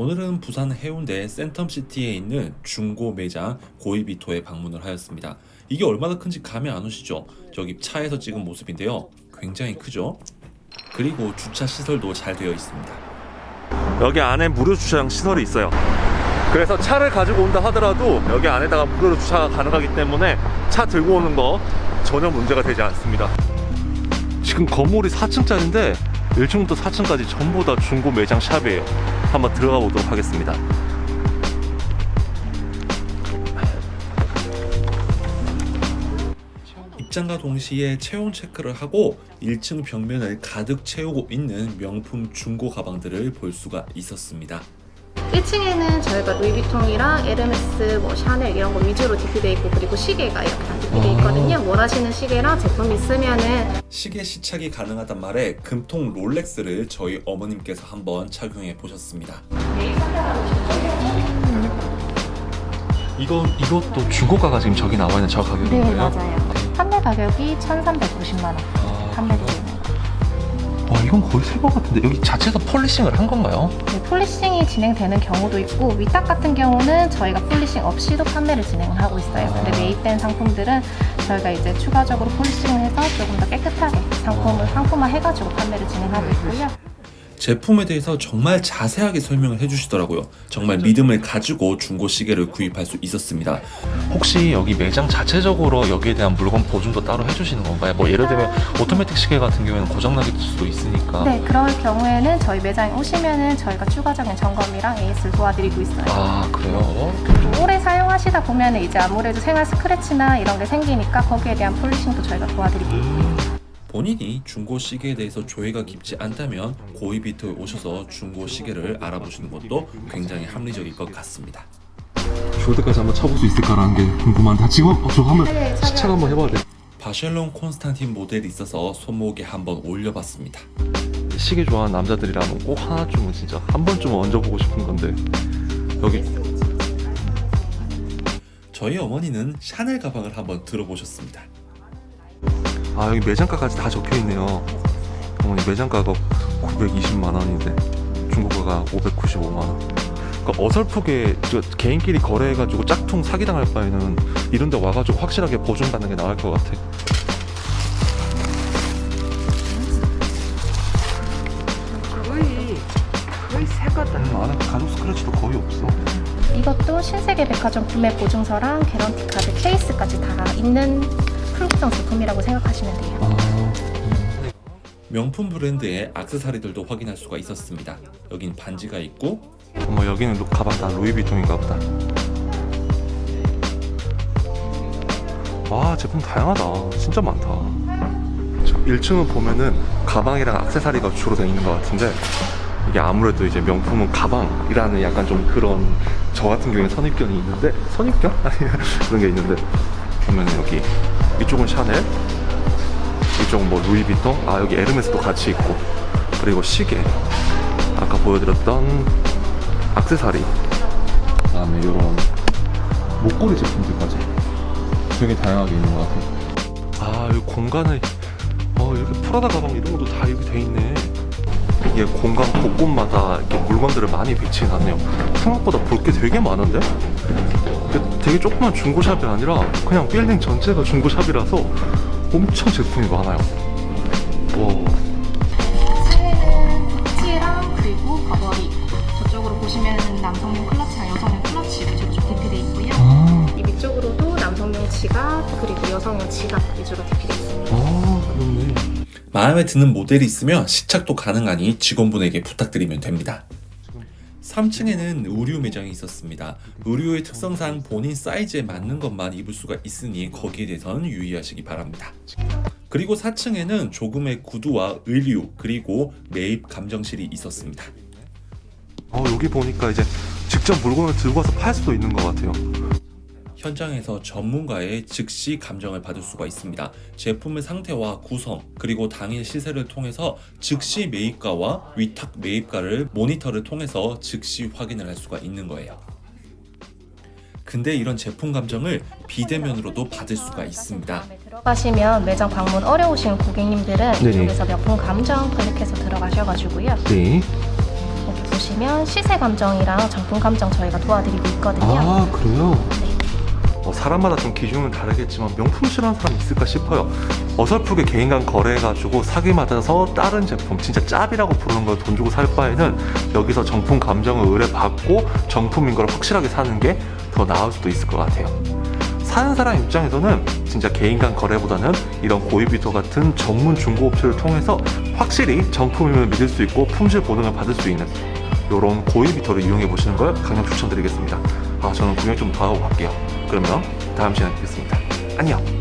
오늘은 부산 해운대 센텀시티에 있는 중고 매장 고이비토에 방문을 하였습니다. 이게 얼마나 큰지 감이 안 오시죠? 저기 차에서 찍은 모습인데요. 굉장히 크죠? 그리고 주차 시설도 잘 되어 있습니다. 여기 안에 무료 주차장 시설이 있어요. 그래서 차를 가지고 온다 하더라도 여기 안에다가 무료로 주차가 가능하기 때문에 차 들고 오는 거 전혀 문제가 되지 않습니다. 지금 건물이 4층짜리인데 1층부터 4층까지 전부 다 중고 매장 샵이에요. 한번 들어가 보도록 하겠습니다. 입장과 동시에 체온 체크를 하고 1층 벽면을 가득 채우고 있는 명품 중고 가방들을 볼 수가 있었습니다. 1층에는 저희가 루이비통이랑 에르메스, 뭐 샤넬 이런 거 위주로 디피돼 있고 그리고 시계가 이렇게 다 디피돼 있거든요. 원하시는 시계랑 제품 있으면은 시계 시착이 가능하단 말에 금통 롤렉스를 저희 어머님께서 한번 착용해 보셨습니다. 이거 이것도 중고가가 지금 저기 나와 있는 저 가격인 네 거예요? 맞아요. 판매 가격이 1,390만 원 판매되는 거. 와 이건 거의 새 거 같은데 여기 자체가 폴리싱을 한 건가요? 네, 폴리싱이 진행되는 경우도 있고 위탁 같은 경우는 저희가 폴리싱 없이도 판매를 진행을 하고 있어요. 근데 매입된 상품들은 저희가 이제 추가적으로 폴리싱을 해서 조금 더 깨끗하게 상품을 상품화 해가지고 판매를 진행하고 있고요. 제품에 대해서 정말 자세하게 설명을 해주시더라고요. 정말 믿음을 가지고 중고 시계를 구입할 수 있었습니다. 혹시 여기 매장 자체적으로 여기에 대한 물건 보증도 따로 해주시는 건가요? 뭐 예를 들면 오토매틱 시계 같은 경우에는 고장나게 될 수도 있으니까 네, 그럴 경우에는 저희 매장에 오시면은 저희가 추가적인 점검이랑 AS를 도와드리고 있어요. 아 그래요? 오래 사용하시다 보면은 이제 아무래도 생활 스크래치나 이런 게 생기니까 거기에 대한 폴리싱도 저희가 도와드리고 있어요. 본인이 중고 시계에 대해서 조예가 깊지 않다면 고이 비트에 오셔서 중고 시계를 알아보시는 것도 굉장히 합리적일 것 같습니다. 쇼드까지 한번 쳐볼 수 있을까라는 게 궁금한데 지금 어, 저 한번 네, 시착 한번 해봐야 돼 바셸론 콘스탄틴 모델이 있어서 손목에 한번 올려봤습니다. 시계 좋아하는 남자들이라면 꼭 하나쯤은 진짜 한 번쯤은 얹어보고 싶은 건데 여기 저희 어머니는 샤넬 가방을 한번 들어보셨습니다. 아 여기 매장가까지 다 적혀있네요. 어머니 매장가가 920만 원인데. 중고가가 595만 원. 그러니까 어설프게 저 개인끼리 거래해가지고 짝퉁 사기당할 바에는 이런 데 와가지고 확실하게 보증받는 게 나을 것 같아. 거의 거의 새 거다. 안에 가죽 스크래치도 거의 없어. 이것도 신세계 백화점 구매 보증서랑 개런티 카드 케이스까지 다 있는 풀구성 제품이라고 생각하시면 돼요. 아 명품 브랜드의 악세사리들도 확인할 수가 있었습니다. 여긴 반지가 있고 어머 여기는 루- 가방 다 루이비통인가 보다 와 제품 다양하다 진짜 많다 저 1층은 보면은 가방이랑 악세사리가 주로 되어 있는 것 같은데 이게 아무래도 이제 명품은 가방이라는 약간 좀 그런 저 같은 경우에 선입견이 있는데 선입견? 아니 그런 게 있는데 보면 여기 이쪽은 샤넬 이쪽은 뭐 루이비통. 아 여기 에르메스도 같이 있고. 그리고 시계. 아까 보여드렸던 악세사리. 그다음에 이런 목걸이 제품들까지 되게 다양하게 있는 것 같아요. 아 여기 공간을 어 이렇게 프라다 가방 이런 것도 다 이렇게 돼 있네. 이게 공간 곳곳마다 이렇게 물건들을 많이 배치해 놨네요. 생각보다 볼 게 되게 많은데 되게 조그만 중고샵이 아니라 그냥 빌딩 전체가 중고샵이라서 엄청 제품이 많아요 와 티랑 그리고 버버리 저쪽으로 보시면 남성용 클러치랑 여성용 클러치 위주로 좀 디피돼 있고요. 아, 이 위쪽으로도 남성용 지갑 그리고 여성용 지갑 위주로 디피돼 있습니다. 아 그렇네 마음에 드는 모델이 있으면 시착도 가능하니 직원분에게 부탁드리면 됩니다. 3층에는 의류 매장이 있었습니다. 의류의 특성상 본인 사이즈에 맞는 것만 입을 수가 있으니 거기에 대해서는 유의하시기 바랍니다. 그리고 4층에는 조금의 구두와 의류 그리고 매입 감정실이 있었습니다. 어 여기 보니까 이제 직접 물건을 들고 와서 팔 수도 있는 것 같아요. 현장에서 전문가의 즉시 감정을 받을 수가 있습니다. 제품의 상태와 구성, 그리고 당일 시세를 통해서 즉시 매입가와 위탁 매입가를 모니터를 통해서 즉시 확인을 할 수가 있는 거예요. 근데 이런 제품 감정을 비대면으로도 받을 수가 있습니다. 들어가시면 매장 방문 어려우신 고객님들은 네네. 이쪽에서 명품 감정 클릭해서 들어가셔가지고요. 네. 여기 오시면 시세 감정이랑 정품 감정 저희가 도와드리고 있거든요. 아 그래요? 어, 사람마다 좀 기준은 다르겠지만 명품 싫어하는 사람 있을까 싶어요. 어설프게 개인 간 거래해가지고 사기 맞아서 다른 제품 진짜 짭이라고 부르는 걸 돈 주고 살 바에는 여기서 정품 감정을 의뢰받고 정품인 걸 확실하게 사는 게 더 나을 수도 있을 것 같아요. 사는 사람 입장에서는 진짜 개인 간 거래보다는 이런 고이비토 같은 전문 중고업체를 통해서 확실히 정품임을 믿을 수 있고 품질 보증을 받을 수 있는 이런 고이비토를 이용해 보시는 걸 강력 추천드리겠습니다. 아 저는 구경 좀 더 하고 갈게요. 그러면 다음 시간에 뵙겠습니다. 안녕.